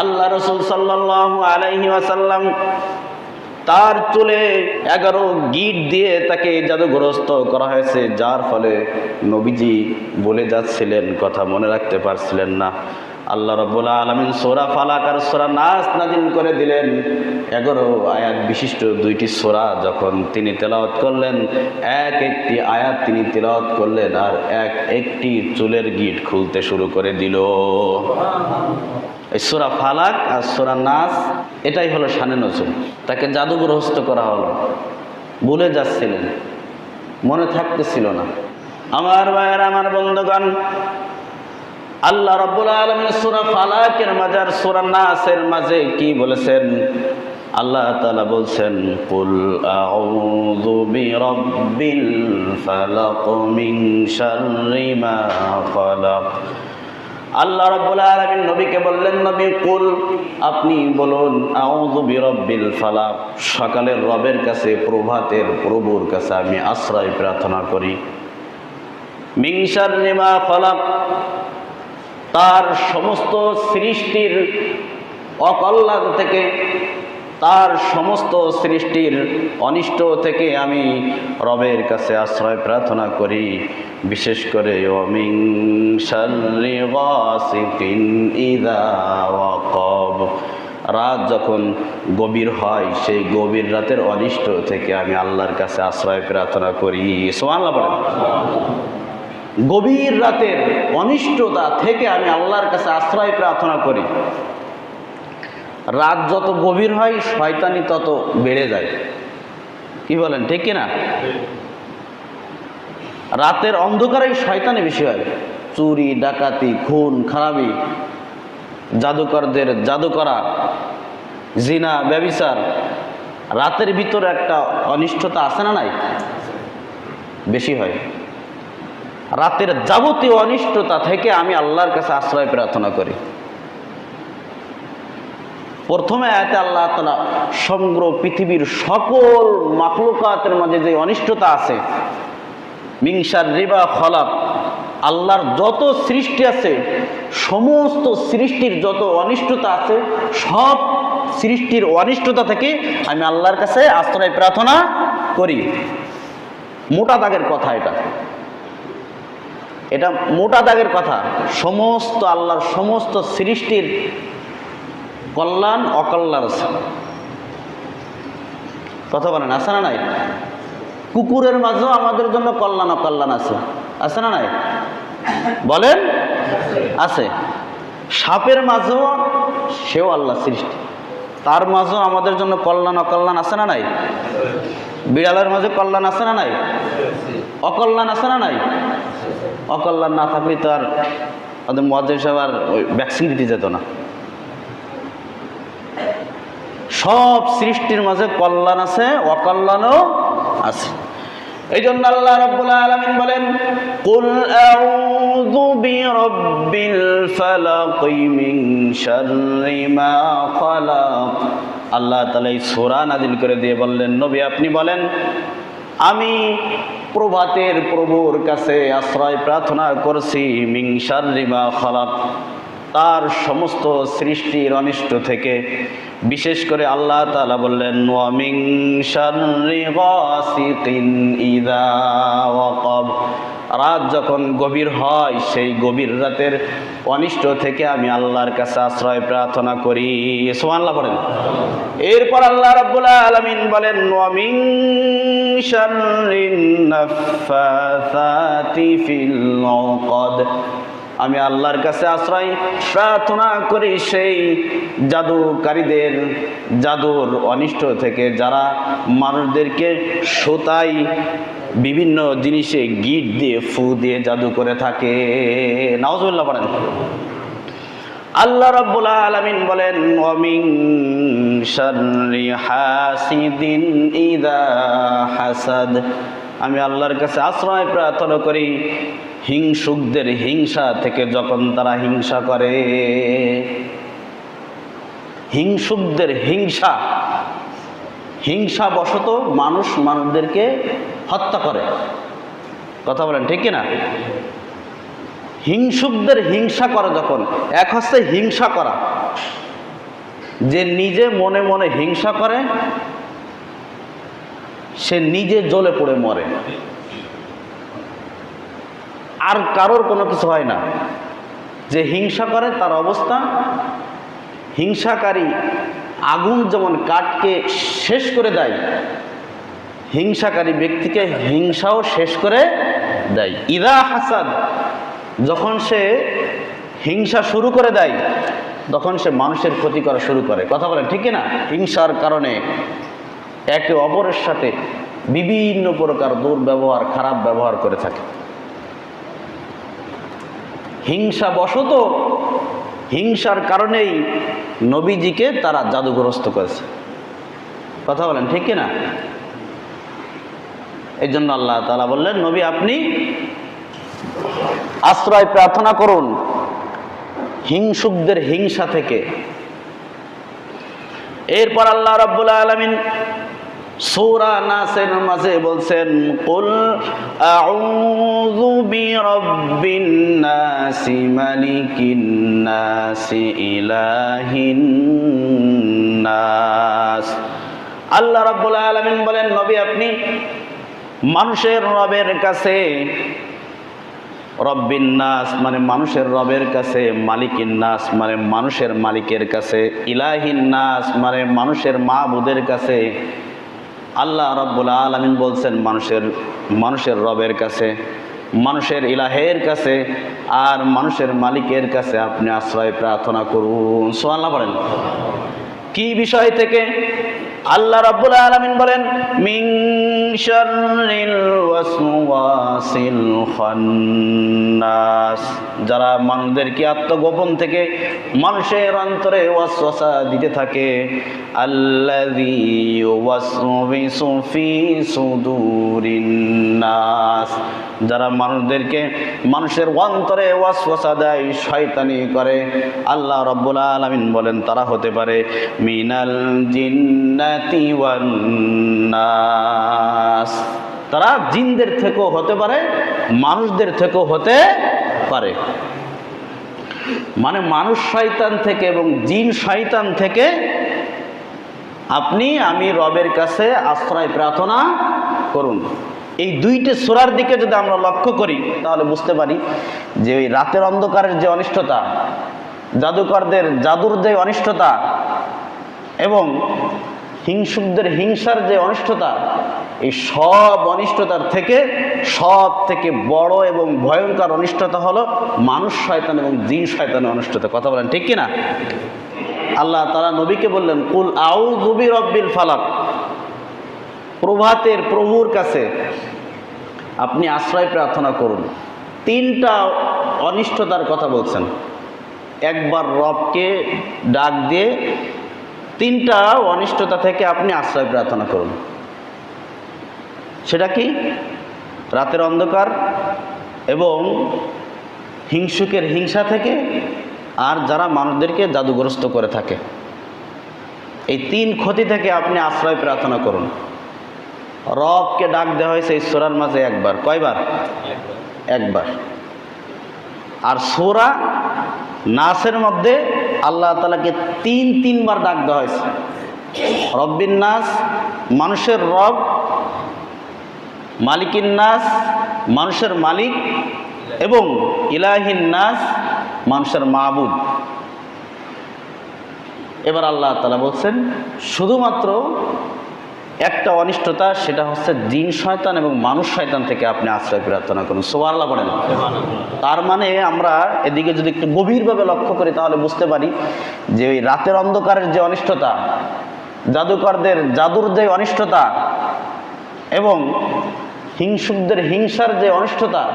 আল্লাহ রসুল সাল্লাহ আলাইহি ওয়াসাল্লাম তার চুলে এগারো গিট দিয়ে তাকে জাদুগ্রস্ত করা হয়েছে, যার ফলে নবীজি বলে যাচ্ছিলেন, কথা মনে রাখতে পারছিলেন না। আল্লাহ রব্বুল আলমিন সোরা ফালাক আর সোরা নাচ নাজিল করে দিলেন। এগারো আয়াত বিশিষ্ট দুইটি সোরা যখন তিনি তেলাওয়াত করলেন, এক একটি আয়াত তিনি তেলাওয়াত করলেন আর এক একটি চুলের গিট খুলতে শুরু করে দিল। এই সোরা ফালাক আর সোরা নাস, এটাই হলো শানে নজর তাকে জাদুগ্রস্ত করা হলো। ভুলে যাচ্ছিলেন। মনে থাকতেছিল না। আমার ভাইয়ের, আমার বন্ধুগণ, আল্লাহ রব্বুল আলমিন সুরা ফালাকের মাঝে আর সুরা নাসের মাঝে কি বলেছেন? আল্লাহ তালা বলছেন, কুল আউযু বিরাব্বিল ফালাক আল্লাহ রব্বুল আলমিন নবীকে বললেন, নবী, কুল, আপনি বলুন আউজুবি রব্বিল ফালাক, সকালের রবের কাছে, প্রভাতের প্রভুর কাছে আমি আশ্রয় প্রার্থনা করি। মিংসার নেমা মা তার সমস্ত সৃষ্টির অকল্যাণ থেকে তার সমস্ত সৃষ্টির অনিষ্ট থেকে আমি রবের কাছে আশ্রয় প্রার্থনা করি। বিশেষ করে অমিং রাত যখন গভীর হয়, সেই গভীর রাতের অনিষ্ট থেকে আমি আল্লাহর কাছে আশ্রয় প্রার্থনা করি। সুবহানাল্লাহ বলেন। গভীর রাতের অনিষ্টতা থেকে আমি আল্লাহর কাছে আশ্রয় প্রার্থনা করি। রাত যত গভীর হয়, শয়তানি তত বেড়ে যায়। কি বলেন, ঠিক কিনা রাতের অন্ধকারেই শয়তানি বেশি হয়। চুরি, ডাকাতি, খুন, খারাপি, জাদুকরদের জাদু করা জিনা, ব্যবিচার। রাতের ভিতরে একটা অনিষ্টতা আছে না নাই? বেশি হয়। রাতের যাবতীয় অনিষ্টতা থেকে আমি আল্লাহর কাছে আশ্রয় প্রার্থনা করি। প্রথমে আয়াতে আল্লাহ তালা সমগ্র পৃথিবীর সকল মাখলুকাতের মাঝে যে অনিষ্টতা আছে, মিংসার রিবা খলাপ আল্লাহর যত সৃষ্টি আছে, সমস্ত সৃষ্টির যত অনিষ্টতা আছে, সব সৃষ্টির অনিষ্টতা থেকে আমি আল্লাহর কাছে আশ্রয় প্রার্থনা করি। মোটা দাগের কথা এটা। এটা মোটা দাগের কথা। সমস্ত আল্লাহর সমস্ত সৃষ্টির কল্যাণ অকল্যাণ আছে। কথা বলেন, আছে না নাই? কুকুরের মাঝেও আমাদের জন্য কল্যাণ অকল্যাণ আছে। আছে না নাই? বলেন, আছে। সাপের মাঝেও সেও আল্লাহ সৃষ্টি। তার মাঝেও আমাদের জন্য কল্যাণ অকল্যাণ আছে না নাই? বিড়ালের মাঝে কল্যাণ আছে না নাই? অকল্যাণ আছে না নাই? অকল্যাণ না থাকলে তো আর আমাদের মহাজের আর ভ্যাকসিন দিতে যেত না। সব সৃষ্টির মাঝে কল্যাণ আছে, অকল্যাণও আছে। এই জন্য আল্লাহ রাব্বুল আলামিন বলেন, কুল আউযু বিরাব্বিল ফালাক মিন শাররি মা খালাক। আল্লাহ তাআলা এই সূরা নাজিল করে দিয়ে বললেন, নবী, আপনি বলেন, আমি প্রভাতের প্রভুর কাছে আশ্রয় প্রার্থনা করছি মিং শাররি মা খালাক। তার সমস্ত সৃষ্টির অনিষ্ট থেকে, বিশেষ করে আল্লাহ তালা বললেন রাত যখন গভীর হয়, সেই গভীর রাতের অনিষ্ট থেকে আমি আল্লাহর কাছে আশ্রয় প্রার্থনা করি। সুবহানাল্লাহ বলেন এরপর আল্লাহ রাব্বুল আলামিন বলেন ওয়ামিং ফিল আমি আল্লাহর কাছে আশ্রয়, প্রার্থনা করি সেই জাদুকারীদের, জাদুর অনিষ্ট থেকে যারা মানুষদেরকে সোতাই বিভিন্ন জিনিসে গিট দিয়ে ফু দিয়ে জাদু করে থাকে। নাওজুল্লাহ বলেন আল্লাহ রাব্বুল আলামিন বলেন শাররি হাসিদিন ইদা হাসাদ। আমি আল্লাহর কাছে আশ্রয় প্রার্থনা করি হিংসুকদের হিংসা থেকে যখন তারা হিংসা করে, হিংসুকদের হিংসা হিংসা বশত মানুষ মানুষদেরকে হত্যা করে। কথা বলেন, ঠিক না হিংসুকদের হিংসা করে যখন, এক হচ্ছে হিংসা করা। যে নিজে মনে মনে হিংসা করে, সে নিজে জ্বলে পড়ে মরে। আর কারোর কোনো কিছু হয় না। যে হিংসা করে, তার অবস্থা হিংসাকারী আগুন যেমন কাঠকে শেষ করে দেয়, হিংসাকারী ব্যক্তিকে হিংসাও শেষ করে দেয়। ইদা হাসাদ, যখন সে হিংসা শুরু করে দেয়, তখন সে মানুষের ক্ষতি করা শুরু করে। কথা বলেন, ঠিক না? হিংসার কারণে একে অপরের সাথে বিভিন্ন প্রকার দুর্ব্যবহার, খারাপ ব্যবহার করে থাকে। হিংসা বশত হিংসার কারণেই নবীজিকে তারা জাদুগ্রস্ত করেছে। কথা বলেন, ঠিক না এই জন্য আল্লাহ তালা বললেন, নবী আপনি আশ্রয় প্রার্থনা করুন হিংসুকদের হিংসা থেকে। এরপর আল্লাহ রাব্বুল আলামিন সূরা নাসের মাঝে বলছেন, কুল আউযু বিরাব্বিন নাসি, মালিকিন নাসি, ইলাহিন নাস। আল্লাহ রাব্বুল আলামিন বলেন, নবী, আপনি মানুষের রবের কাছে, রব্বিন নাস মানে মানুষের রবের কাছে, মালিকিন নাস মানে মানুষের মালিকের কাছে, ইলাহিন নাস মানে মানুষের মাহবুদের কাছে আল্লাহ রব্বুল আলমিন বলছেন, মানুষের মানুষের রবের কাছে, মানুষের ইলাহের কাছে আর মানুষের মালিকের কাছে আপনি আশ্রয় প্রার্থনা করুন। সোয়াল্লাহ বলেন। কি বিষয় থেকে? আল্লাহ রাব্বুল আলামিন বলেন, মিন শাররিল ওয়াসওয়াসিল খান্নাস। যারা মানুষদেরকে আত্মগোপন থেকে মানুষের অন্তরে ওয়াসওয়াসা দিতে থাকে, আল্লাযী ওয়াসওয়িসু ফি সুদুরিন নাস। যারা মানুষদেরকে মানুষের অন্তরে ওয়াসওয়াসা দেয়, শয়তানি করে, আল্লাহ রাব্বুল আলামিন বলেন, তারা হতে পারে, মিনাল ওয়ান তারা জিনদের থেকেও হতে পারে, মানুষদের থেকেও হতে পারে। মানে মানুষ শয়তান থেকে এবং জিন শয়তান থেকে আপনি, আমি রবের কাছে আশ্রয় প্রার্থনা করুন। এই দুইটি সোরার দিকে যদি আমরা লক্ষ্য করি, তাহলে বুঝতে পারি যে ওই রাতের অন্ধকারের যে অনিষ্টতা, জাদুকরদের জাদুর যে অনিষ্টতা এবং হিংসুকদের হিংসার যে অনিষ্টতা, এই সব অনিষ্টতার থেকে সব থেকে বড় এবং ভয়ঙ্কর অনিষ্টতা হলো মানুষ শয়তান এবং জিন শয়তানের অনিষ্টতা। কথা বলেন, ঠিক কিনা? আল্লাহ তারা নবীকে বললেন, কুল আউ জুবি রব্বিল ফালাক। প্রভাতের প্রভুর কাছে আপনি আশ্রয় প্রার্থনা করুন। তিনটা অনিষ্টতার কথা বলছেন। একবার রবকে ডাক দিয়ে তিনটা অনিষ্টতা থেকে আপনি আশ্রয় প্রার্থনা করুন। সেটা কি? রাতের অন্ধকার এবং হিংসুকের হিংসা থেকে আর যারা মানুষদেরকে জাদুগ্রস্ত করে থাকে। এই তিন ক্ষতি থেকে আপনি আশ্রয় প্রার্থনা করুন। রবকে ডাক দেওয়া হয়েছে সোরার মাঝে একবার। কয়বার? একবার। আর সোরা নাসের মধ্যে আল্লাহ তালাকে তিন তিনবার ডাক দেওয়া হয়েছে। রব্বিন নাস, মানুষের রব, মালিকিন নাস, মানুষের মালিক এবং ইলাহিন নাস, মানুষের মাহবুদ এবার আল্লাহ তালা বলছেন, শুধুমাত্র একটা অনিষ্টতা, সেটা হচ্ছে জিন শয়তান এবং মানুষ শয়তান থেকে আপনি আশ্রয় প্রার্থনা করুন। সোয়াল্লাহ বলেন। তার মানে আমরা এদিকে যদি একটু গভীরভাবে লক্ষ্য করি, তাহলে বুঝতে পারি যে ওই রাতের অন্ধকারের যে অনিষ্টতা, জাদুকরদের, জাদুর যে অনিষ্টতা এবং হিংসুকদের, হিংসার যে অনিষ্টতা,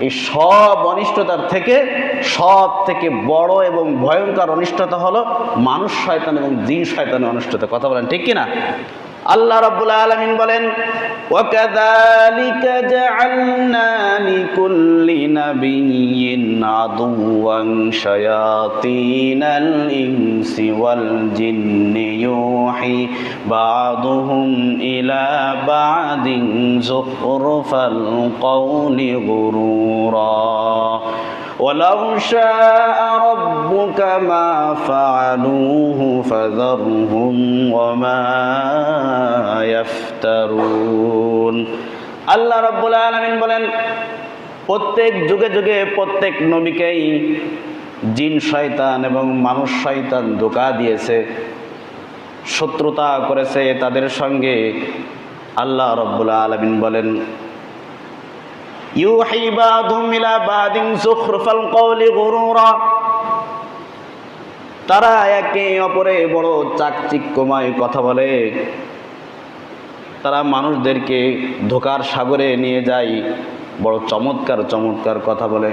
এই সব অনিষ্টতার থেকে সব থেকে বড় এবং ভয়ঙ্কর অনিষ্টতা হলো মানুষ শয়তান এবং জিন শয়তানের অনিষ্টতা। কথা বলেন ঠিক কিনা? আল্লাহ রাব্বুল আলামিন বলেন وكذلك جعلنا لكل نبي عدوا شياطين الإنس والجن يوحي بعضهم إلى بعض زخرف القول غرورا ولو شاء ربك ما فعلوه فذرهم وما يفترون আল্লাহ রব্বুল আলমিন বলেন প্রত্যেক যুগে যুগে প্রত্যেক নবীকেই জিন শয়তান এবং মানুষ শয়তান ধোকা দিয়েছে শত্রুতা করেছে তাদের সঙ্গে আল্লাহ রব্বুল আলমিন বলেন ইউহি বাদুম ইলা বাদিন যুখরুফাল কওলি গুরুরা। তারা একে অপরে বড় চাকচিক্যময় কথা বলে। তারা মানুষদেরকে ধোকার সাগরে নিয়ে যায়, বড় চমৎকার চমৎকার কথা বলে।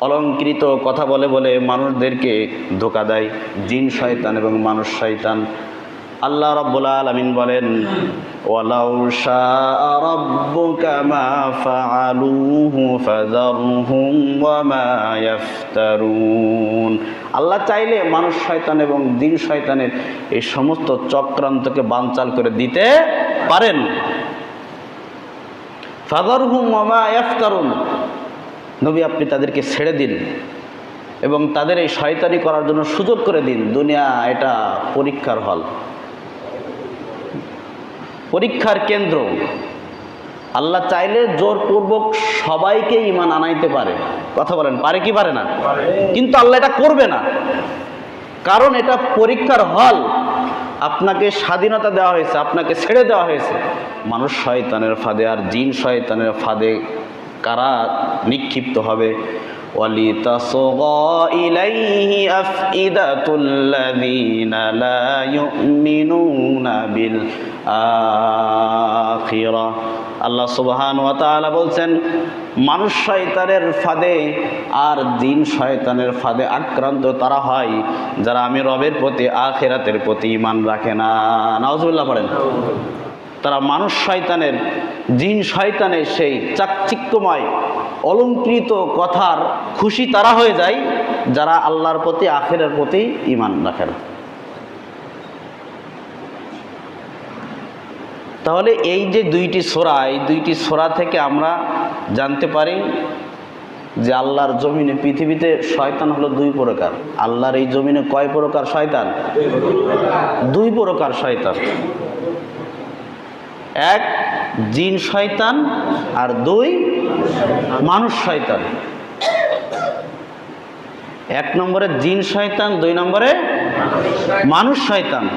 অলঙ্কৃত কথা বলে বলে মানুষদেরকে ধোকা দেয়, জিন শয়তান এবং মানুষ শয়তান। আল্লাহ রব্বুল আলমিন বলেন, ওয়ালাউ আল্লাহ চাইলে মানুষ শয়তান এবং দিন শয়তানের এই সমস্ত চক্রান্তকে বানচাল করে দিতে পারেন। ফাযারহুম ওয়া মা ইফতারুন নবী, আপনি তাদেরকে ছেড়ে দিন এবং তাদের এই শয়তানি করার জন্য সুযোগ করে দিন। দুনিয়া এটা পরীক্ষার হল। পরীক্ষার কেন্দ্র। আল্লাহ চাইলে জোরপূর্বক সবাইকে ইমান আনাইতে পারে। কথা বলেন, পারে কি পারে না? কিন্তু আল্লাহ এটা করবে না। কারণ এটা পরীক্ষার হল। আপনাকে স্বাধীনতা দেওয়া হয়েছে, আপনাকে ছেড়ে দেওয়া হয়েছে। মানুষ শয়তানের ফাঁদে, আর জিন শয়তানের ফাঁদে কারা নিক্ষিপ্ত হবে? ইলাইহি আখিরা। আল্লাহ সুবহান ওয়া তাআলা বলছেন, মানুষ শয়তানের ফাঁদে আর দিন শয়তানের ফাঁদে আক্রান্ত তারা হয়, যারা আমি রবের প্রতি, আখেরাতের প্রতি ইমান রাখে না। নওয়াজুল্লাহ পড়েন। তারা মানুষ শয়তানের, জিন শয়তানের সেই চাকচিক্যময়, অলঙ্কৃত কথার খুশি তারা হয়ে যায়, যারা আল্লাহর প্রতি, আখেরার প্রতি ইমান রাখে না। তাহলে এই যে দুইটি সোরা, এই দুইটি সোরা থেকে আমরা জানতে পারি যে আল্লাহর জমিনে পৃথিবীতে শয়তান হলো দুই প্রকার। আল্লাহর এই জমিনে কয় প্রকার শয়তান? দুই প্রকার শয়তান। এক, জিন শয়তান আর দুই, মানুষ শয়তান। এক নম্বরে জিন শয়তান, দুই নম্বরে মানুষ শয়তান।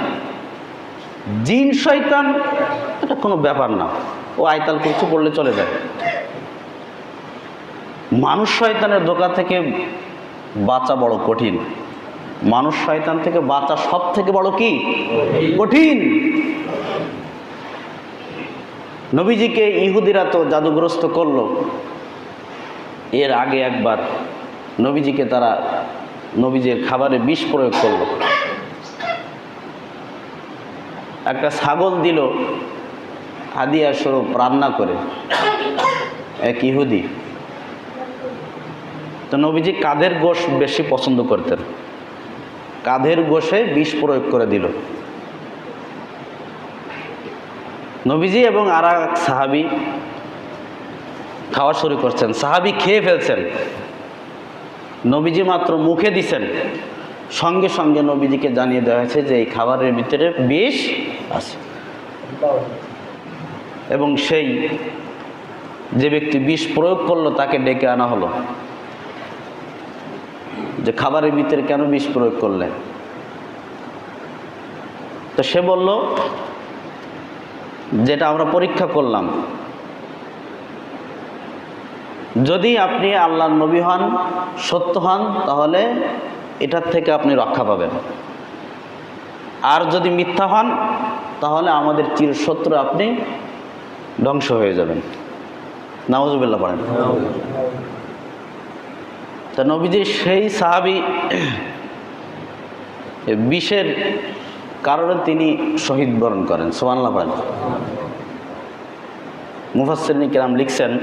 জিন শয়তান এটা কোনো ব্যাপার না। ও আয়তাল কিছু পড়লে চলে যায়। মানুষ শয়তানের দোকা থেকে বাঁচা বড় কঠিন। মানুষ শয়তান থেকে বাঁচা সব থেকে বড় কি? কঠিন। নবীজিকে ইহুদিরা তো জাদুগ্রস্ত করল। এর আগে একবার নবীজিকে তারা নবীজির খাবারে বিষ প্রয়োগ করল। একটা ছাগল দিল হাদিয়া স্বরূপ রান্না করে। এক ইহুদি। তো নবীজি কাঁধের গোশ বেশি পছন্দ করতেন? কাঁধের গোশে বিষ প্রয়োগ করে দিল? নবীজি এবং আর এক সাহাবি খাওয়া শুরু করছেন। সাহাবি খেয়ে ফেলছেন। নবীজি মাত্র মুখে দিছেন। সঙ্গে সঙ্গে নবীজিকে জানিয়ে দেওয়া হয়েছে যে এই খাবারের ভিতরে বিষ আছে। এবং সেই যে ব্যক্তি বিষ প্রয়োগ করল, তাকে ডেকে আনা হলো। যে খাবারের ভিতরে কেন বিষ প্রয়োগ করলে? তো সে বলল, যেটা আমরা পরীক্ষা করলাম, যদি আপনি আল্লাহর নবী হন, সত্য হন, তাহলে এটার থেকে আপনি রক্ষা পাবেন। আর যদি মিথ্যা হন, তাহলে আমাদের চিরশত্রু আপনি ধ্বংস হয়ে যাবেন। নাওজুবিল্লাহ পড়েন। তা নবীজি সেই সাহাবি বিষের কারণে তিনি শহীদ বরণ করেন। সোমান্লা পড়েন। মুফাসিনী কেরাম লিখছেন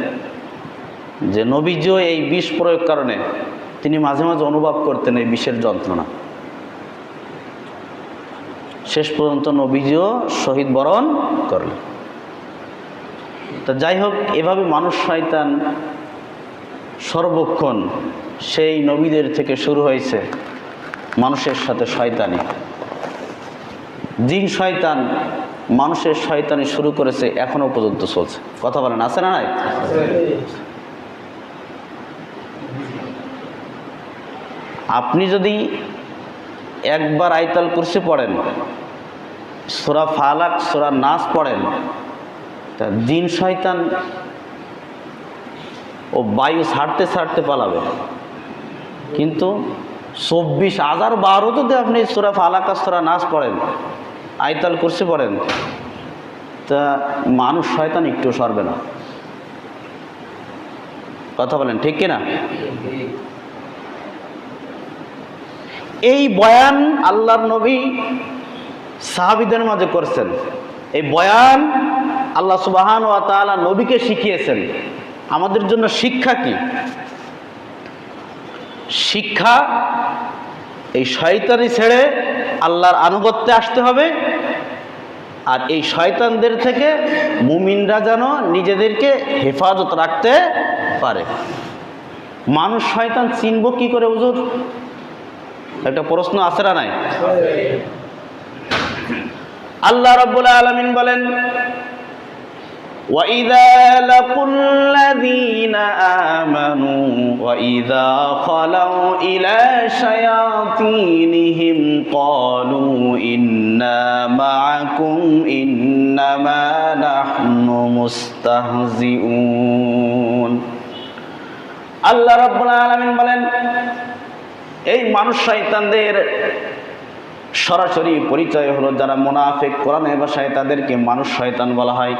যে, নবীজিও এই বিষ প্রয়োগ কারণে তিনি মাঝে মাঝে অনুভব করতেন এই বিষের যন্ত্রণা। শেষ পর্যন্ত নবীজিও শহীদ বরণ করলেন। তা যাই হোক, এভাবে মানুষ শয়তান সর্বক্ষণ সেই নবীদের থেকে শুরু হয়েছে মানুষের সাথে শয়তানি। জিন শয়তান মানুষের শয়তানি শুরু করেছে, এখনও পর্যন্ত চলছে। কথা বলেন, আছে না নাই? আপনি যদি একবার আইতাল কুরসি পড়েন, সোরা ফালাক, সোরা নাচ পড়েন তা জিন শয়তান ও বায়ু ছাড়তে ছাড়তে পালাবে। কিন্তু চব্বিশ হাজার বারো যদি আপনি সোরা ফালাকা, সোরা নাচ পড়েন আইতাল কুরসি পড়েন, তা মানুষ শয়তান একটু সরবে না। কথা বলেন, ঠিক কিনা? এই বয়ান আল্লাহর নবী সাহাবিদের মাঝে করছেন। এই বয়ান আল্লাহ সুবাহান ও তাআলা নবীকে শিখিয়েছেন। আমাদের জন্য শিক্ষা কি? শিক্ষা এই শয়তানি ছেড়ে আল্লাহর আনুগত্যে আসতে হবে আর এই শয়তানদের থেকে মুমিনরা যেন নিজেদেরকে হেফাজত রাখতে পারে। মানুষ শয়তান চিনব কি করে হুজুর? একটা প্রশ্ন আছে না নাই? আল্লাহ রাব্বুল আলামিন বলেন وَإِذَا لَقُوا الَّذِينَ آمَنُوا وَإِذَا خَلَوْا إِلَى شَيَاطِينِهِمْ قَالُوا إِنَّا مَعَكُمْ إِنَّمَا نَحْنُ مُسْتَهْزِئُونَ আল্লাহ রাব্বুল আলামিন বলেন এই মানুষ শয়তানদের সরাসরি পরিচয় হলো যারা মোনাফেক কোরআনের ভাষায় তাদেরকে মানুষ শয়তান বলা হয়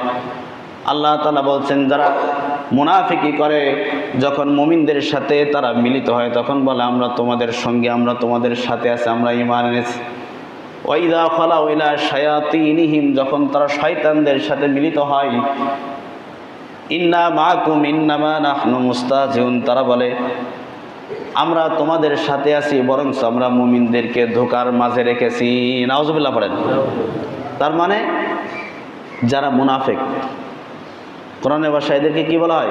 আল্লাহ তালা বলছেন, যারা মুনাফিকি করে, যখন মুমিনদের সাথে তারা মিলিত হয়, তখন বলে, আমরা তোমাদের সঙ্গে, আমরা তোমাদের সাথে আছি, আমরা ইমান এনেছি। ওয়াইদা ফলা ওইলা শায়াতিনিহিম, যখন তারা শয়তানদের সাথে মিলিত হয়, ইন্না মাকুম, ইন্নামা নাহনু মুস্তাজিউন, তারা বলে, আমরা তোমাদের সাথে আছি বরং আমরা মুমিনদেরকে ধোকার মাঝে রেখেছি। নাওজুবিল্লাহ পড়েন। তার মানে যারা মুনাফেক কোরআনের ভাষায় এদেরকে কি বলা হয়?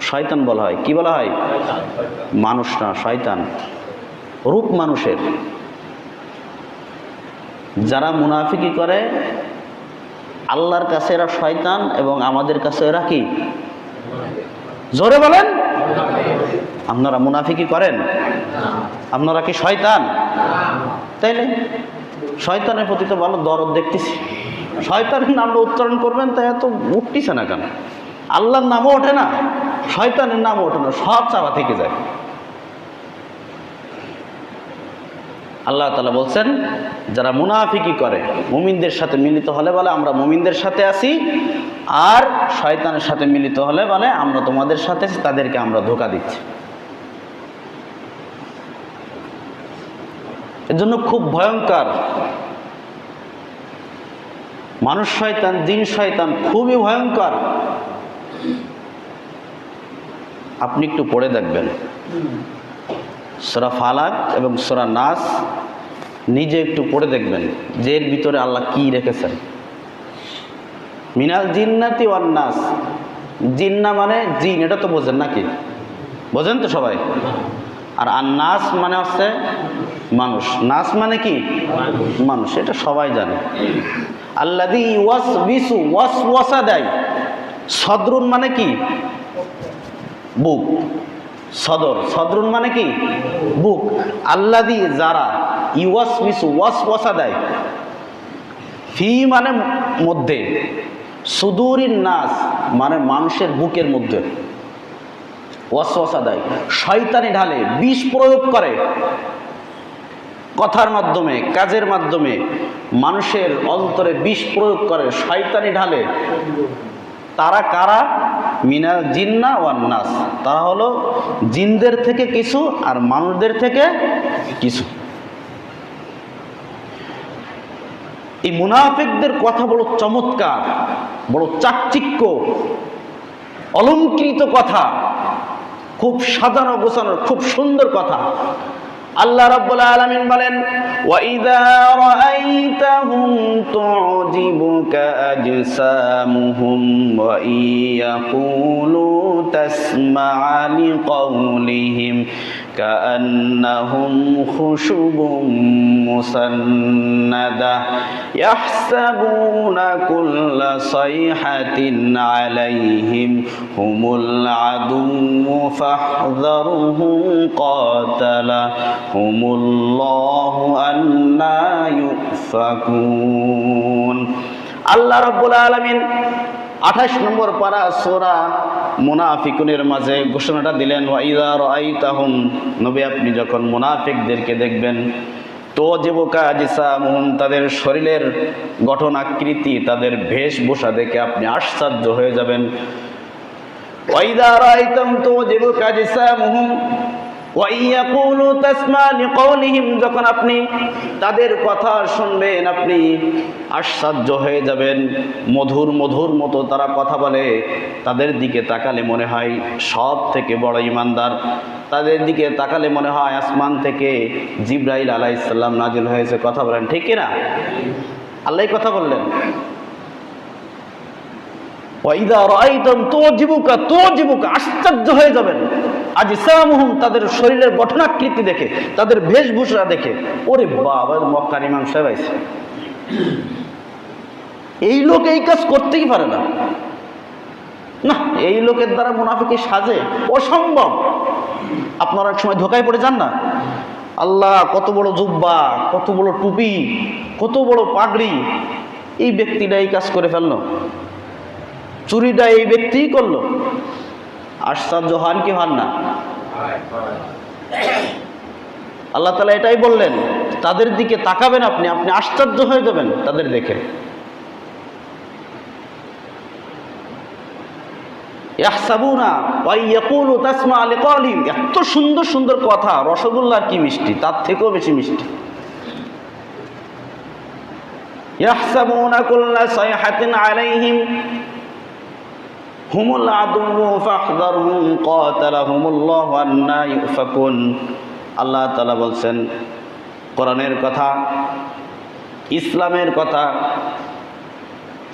শয়তান বলা হয়। কি বলা হয়? মানুষ না, শয়তান। রূপ মানুষের। যারা মুনাফিকি করে, আল্লাহর কাছে এরা শয়তান এবং আমাদের কাছে এরা কি? জোরে বলেন। আপনারা মুনাফিকি করেন? আপনারা কি শয়তান? তাইলে শয়তানের প্রতি তো ভালো দরদ দেখতেছি। শয়তানের নামটা উচ্চারণ করবেন তাই এত উঠতেছে না কেন? আল্লাহর নামও ওঠে না, শয়তানের নামও ওঠে না, সব চাপা থেকে যায়। আল্লাহ তালা বলছেন, যারা মুনাফিকি করে, মুমিনদের সাথে মিলিত হলে বলে, আমরা মুমিনদের সাথে আছি, আর শয়তানের সাথে মিলিত হলে বলে, আমরা তোমাদের সাথে তাদেরকে আমরা ধোকা দিচ্ছি। এর জন্য খুব ভয়ঙ্কর মানুষ শয়তান দিন শয়তান খুবই ভয়ঙ্কর। আপনি একটু পড়ে দেখবেন। সোরা ফালাক এবং সোরা নাস নিজে একটু পড়ে দেখবেন যে এর ভিতরে আল্লাহ কি রেখেছেন। মিনাল জিন্নাতি ওয়ান নাস। জিন্না মানে জিন, এটা তো বোঝেন নাকি? বোঝেন তো সবাই? আর আর নাস মানে হচ্ছে মানুষ। নাস মানে কি? মানুষ। এটা সবাই জানে। আল্লাদি ওয়াস বিসু ওয়াস ওয়াসা দেয়। সদরুন মানে কি? বুক। সদর। সদরুন মানে কি? বুক। আল্লাদি যারা ইওয়াস মিসু ওয়াস ওয়াসা দেয়, ফি মানে মধ্যে, সুদূরিন নাস মানে মানুষের বুকের মধ্যে ওয়াসওয়াসা দেয়। শয়তানি ঢালে বিষ প্রয়োগ করে। কথার মাধ্যমে, কাজের মাধ্যমে মানুষের অন্তরে বিষ প্রয়োগ করে, শয়তানি ঢালে। তারা কারা? মিনাল জিন্না ওয়ান নাস। তারা হলো জিনদের থেকে কিছু আর মানুষদের থেকে কিছু। এই মুনাফিকদের কথা বড় চমৎকার বড় চাকচিক্য, অলঙ্কৃত কথা, খুব সাজানো গোছানো, খুব সুন্দর কথা। আল্লাহ রাব্বুল আলামিন বলেন ওয়াইদা রাআইতাহুম তু'জিবুকা আজসামুহুম ওয়া ইয়াকুলু তাসমা'a লিকাওলিহিম كأنهم خشب مسندة يحسبون كل صيحة عليهم هم العدو فاحذرهم قاتلهم الله أنا يؤفكون আল্লাহ রব্বুল আলমিন আঠাশ নম্বর পারা সোরা মুনাফিকুনের মাঝে ঘোষণাটা দিলেন ওয়াইদা রাইতাহুম নবী আপনি যখন মোনাফিকদেরকে দেখবেন তো জীবকা মোহন তাদের শরীরের গঠন আকৃতি, তাদের বেশভূষা দেখে আপনি আশ্চর্য হয়ে যাবেন। ওয়াইদা রাইতাম তো জীবকা জিসামুহুম যখন আপনি তাদের কথা শুনবেন, আপনি আশ্চর্য হয়ে যাবেন। মধুর মধুর মতো তারা কথা বলে। তাদের দিকে তাকালে মনে হয় সব থেকে বড় ইমানদার। তাদের দিকে তাকালে মনে হয় আসমান থেকে জিব্রাইল আলাইসাল্লাম নাজিল হয়েছে। কথা বলেন, ঠিক কিনা আল্লাহ কথা বললেন। ওয়াইদা রাইতাম তো জীবুকা তো জীবুকা আশ্চর্য হয়ে যাবেন। আজ ইসলামহুম তাদের শরীরের গঠনাকৃতি দেখে, তাদের বেশভূষা দেখে, ওরে বাবা মক্কার ইমাম সাহেব আইছে। এই লোক এই কাজ করতেই পারে না। না, এই লোকের দ্বারা মুনাফিকে সাজে, অসম্ভব। আপনারা এক সময় ধোকায় পড়ে যান না? আল্লাহ, কত বড় জুব্বা, কত বড় টুপি, কত বড় পাগড়ি, এই ব্যক্তিটা এই কাজ করে ফেলল। চুরিটা এই ব্যক্তিই করল। আশ্চর্য হন কি হন না? আল্লাহ তালা এটাই বললেন তাদের দিকে তাকাবেন আপনি আপনি আশ্চর্য হয়ে যাবেন তাদের দেখে। এত সুন্দর সুন্দর কথা রসগোল্লার কি মিষ্টি? তার থেকেও বেশি মিষ্টি। ইয়াহসাবুনা কুল্লা সাইহাতিন আলাইহিম। হুমুল আদু ফাহদারহুম কাতালাহুমুল্লাহু আন্না ইউফাকুন। আল্লাহ তাআলা বলছেন, কোরআনের কথা, ইসলামের কথা,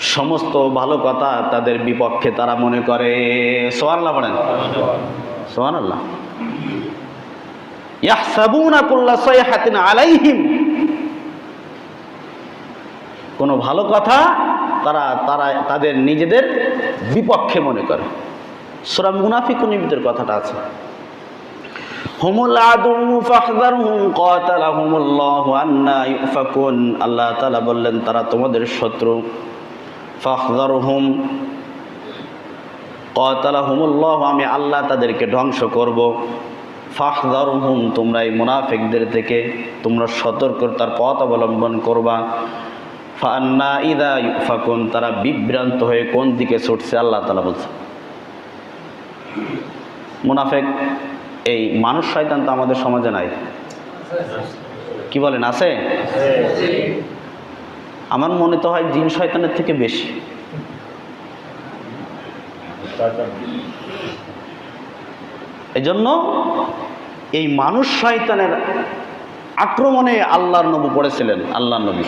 সমস্ত ভালো কথা তাদের বিপক্ষে তারা মনে করে। সোহান্লাহ বলেন। সোহান আল্লাহ ইয়াহসাবুনা কুল্লা সাইহাতিন আলাইহিম। কোনো ভালো কথা তারা তারা, তাদের নিজেদের বিপক্ষে মনে করে। সুরা মুনাফিকুনিবিদের কথাটা আছে। আন্না আল্লাহ বললেন, তারা তোমাদের শত্রু। আমি আল্লাহ তাদেরকে ধ্বংস করব। ফাহদারহুম তোমরা এই মুনাফিকদের থেকে তোমরা সতর্কতার পথ অবলম্বন করবা। ফান্না ইদা ইউফাকুন, তারা বিভ্রান্ত হয়ে কোন দিকে ছুটছে আল্লাহ তালা বলছে। মুনাফেক, এই মানুষ শয়তান তো আমাদের সমাজে নাই। কি বলেন, আছে? আমার মনে তো হয় জিন শয়তানের থেকে বেশি। এই জন্য এই মানুষ শয়তানের আক্রমণে আল্লাহর নবী পড়েছিলেন আল্লাহ নবী।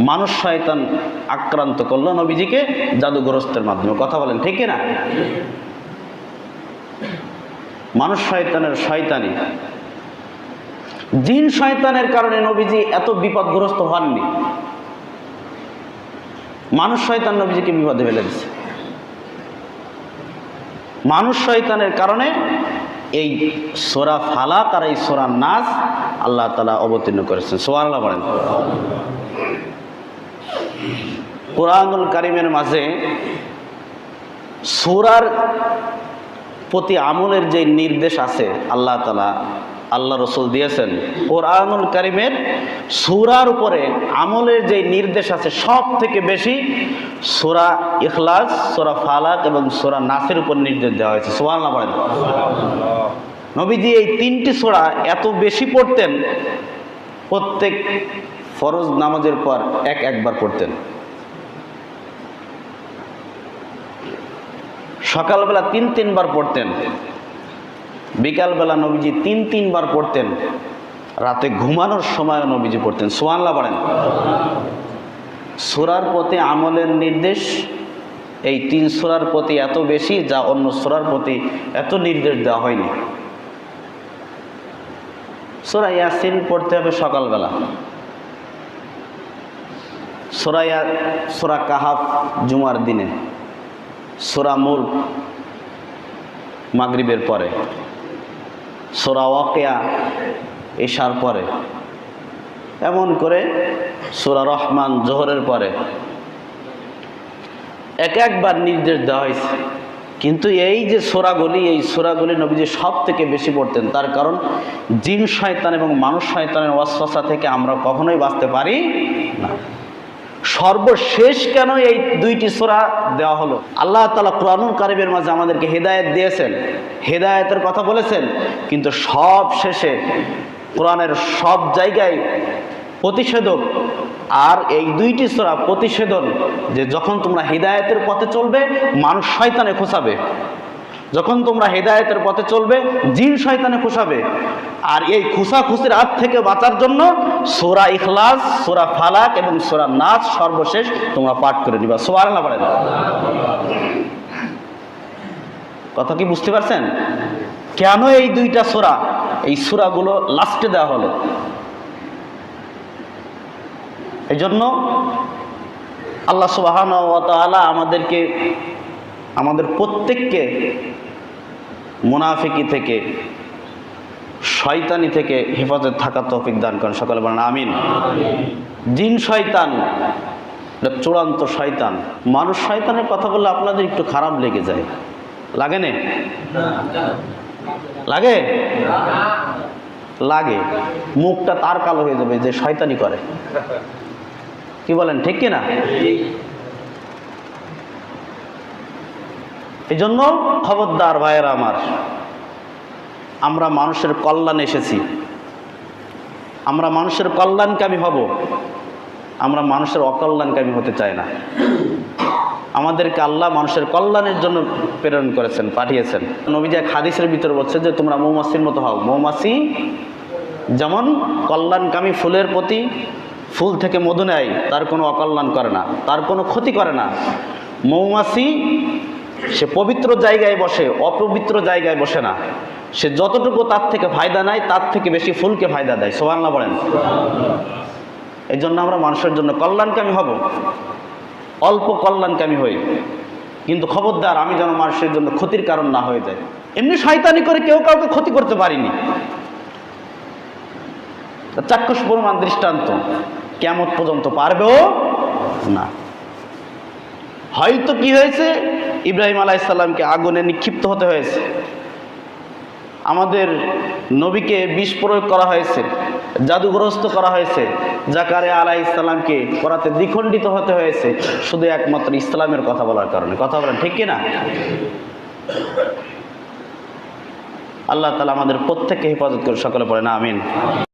মানুষ শয়তান আক্রান্ত করল নবীজিকে জাদুগ্রস্তের মাধ্যমে। কথা বলেন, ঠিক না মানুষ শয়তানের শয়তানি। জিন শয়তানের কারণে নবীজি এত বিপদগ্রস্ত হননি। মানুষ শয়তান নবীজিকে বিপদে ফেলে দিচ্ছে মানুষ শয়তানের কারণে এই সোরা ফালাক আর এই সোরা নাচ আল্লাহ তালা অবতীর্ণ করেছেন। সোয়া আল্লাহ বলেন। কোরআনুল কারিমের মাঝে সুরার প্রতি আমলের যে নির্দেশ আছে, আল্লাহ তালা আল্লাহ রসুল দিয়েছেন, কোরআনুল কারিমের সুরার উপরে আমলের যে নির্দেশ আছে সব থেকে বেশি সুরা ইখলাস, সুরা ফালাক এবং সুরা নাসের উপর নির্দেশ দেওয়া হয়েছে। সোহান বলেন। নবীজি এই তিনটি সোরা এত বেশি পড়তেন, প্রত্যেক ফরজ নামাজের পর এক একবার পড়তেন। সকালবেলা তিন তিনবার পড়তেন। বিকালবেলা নবীজি তিন তিনবার পড়তেন। রাতে ঘুমানোর সময় নবীজি পড়তেন। সোয়ানলা পড়েন সুরার প্রতি আমলের নির্দেশ, এই তিন সুরার প্রতি এত বেশি যা অন্য সুরার প্রতি এত নির্দেশ দেওয়া হয়নি। সোরা ইয়াসিন পড়তে হবে সকালবেলা। সোরা ইয়া সোরা কাহাফ জুমার দিনে, সোরা মুল মাগরিবের পরে, সোরা ওয়াকিয়া এশার পরে, এমন করে সোরা রহমান জোহরের পরে এক একবার নির্দেশ দেওয়া হয়েছে। কিন্তু এই যে সোরাগুলি, এই সোরাগুলি নবীজি সব থেকে বেশি পড়তেন, তার কারণ জিন শয়তান এবং মানুষ শয়তানের অশ্বাসা থেকে আমরা কখনোই বাঁচতে পারি না। সর্বশেষ কেন এই দুইটি সোরা দেওয়া হলো? আল্লাহ তালা কোরআনুল কারিমের মাঝে আমাদেরকে হেদায়েত দিয়েছেন, হেদায়তের কথা বলেছেন, কিন্তু সব শেষে কোরআনের সব জায়গায় প্রতিষেধক আর এই দুইটি সোরা প্রতিষেধন যে যখন তোমরা হৃদায়তের পথে চলবে, মানুষ শয়তানে খোসাবে যখন তোমরা হেদায়েতের পথে চলবে, জিন শয়তানে খুশাবে আর এই খুশাখুশির হাত থেকে বাঁচার জন্য সোরা ইখলাস, সোরা ফালাক এবং সোরা নাচ সর্বশেষ তোমরা পাঠ করে নিবা। সোয়ার না পারেন কথা কি বুঝতে পারছেন? কেন এই দুইটা সোরা, এই সোরাগুলো লাস্টে দেওয়া হলো? এই জন্য আল্লাহ সুবাহান আমাদেরকে, আমাদের প্রত্যেককে মুনাফিকি থেকে, শয়তানি থেকে হেফাজত থাকার তৌফিক দান করেন। সকালে বলেন, আমিন। জিন শয়তান চূড়ান্ত শয়তান। মানুষ শয়তানের কথা বললে আপনাদের একটু খারাপ লেগে যায়। লাগে নে? লাগে? লাগে। মুখটা তার কালো হয়ে যাবে যে শয়তানি করে। কি বলেন, ঠিক কিনা? এই জন্য খবরদার ভাইয়েরা আমার, আমরা মানুষের কল্যাণে এসেছি। আমরা মানুষের কল্যাণকামী হব, আমরা মানুষের অকল্যাণকামী হতে চাই না। আমাদেরকে আল্লাহ মানুষের কল্যাণের জন্য প্রেরণ করেছেন, পাঠিয়েছেন। নবীজি এক হাদিসের ভিতরে বলছে যে, তোমরা মৌমাছির মতো হও। মৌমাছি যেমন কল্যাণকামী ফুলের প্রতি ফুল থেকে মধু নেয়, তার কোনো অকল্যাণ করে না, তার কোনো ক্ষতি করে না। মৌমাছি সে পবিত্র জায়গায় বসে, অপবিত্র জায়গায় বসে না। সে যতটুকু তার থেকে ফায়দা নেয়, তার থেকে বেশি ফুলকে ফায়দা দেয়। সোহান্না বলেন। এই জন্য আমরা মানুষের জন্য কল্যাণকামী হব। অল্প কল্যাণকামী হই। কিন্তু খবরদার, আমি যেন মানুষের জন্য ক্ষতির কারণ না হয়ে যায় এমনি শয়তানি করে কেউ কাউকে ক্ষতি করতে পারিনি। চাক্ষুষ প্রমাণ দৃষ্টান্ত। কেমন পর্যন্ত পারবেও না। হয়তো কি হয়েছে? ইব্রাহিম আলাইসাল্লামকে আগুনে নিক্ষিপ্ত হতে হয়েছে। আমাদের নবীকে বিষ প্রয়োগ করা হয়েছে, জাদুগ্রস্ত করা হয়েছে, জাকারে আলাহ ইসলামকে করাতে দ্বিখণ্ডিত হতে হয়েছে। শুধু একমাত্র ইসলামের কথা বলার কারণে। কথা বলেন, ঠিক কিনা? আল্লাহ তালা আমাদের প্রত্যেককে হেফাজত করে সকলে পড়ে না আমিন।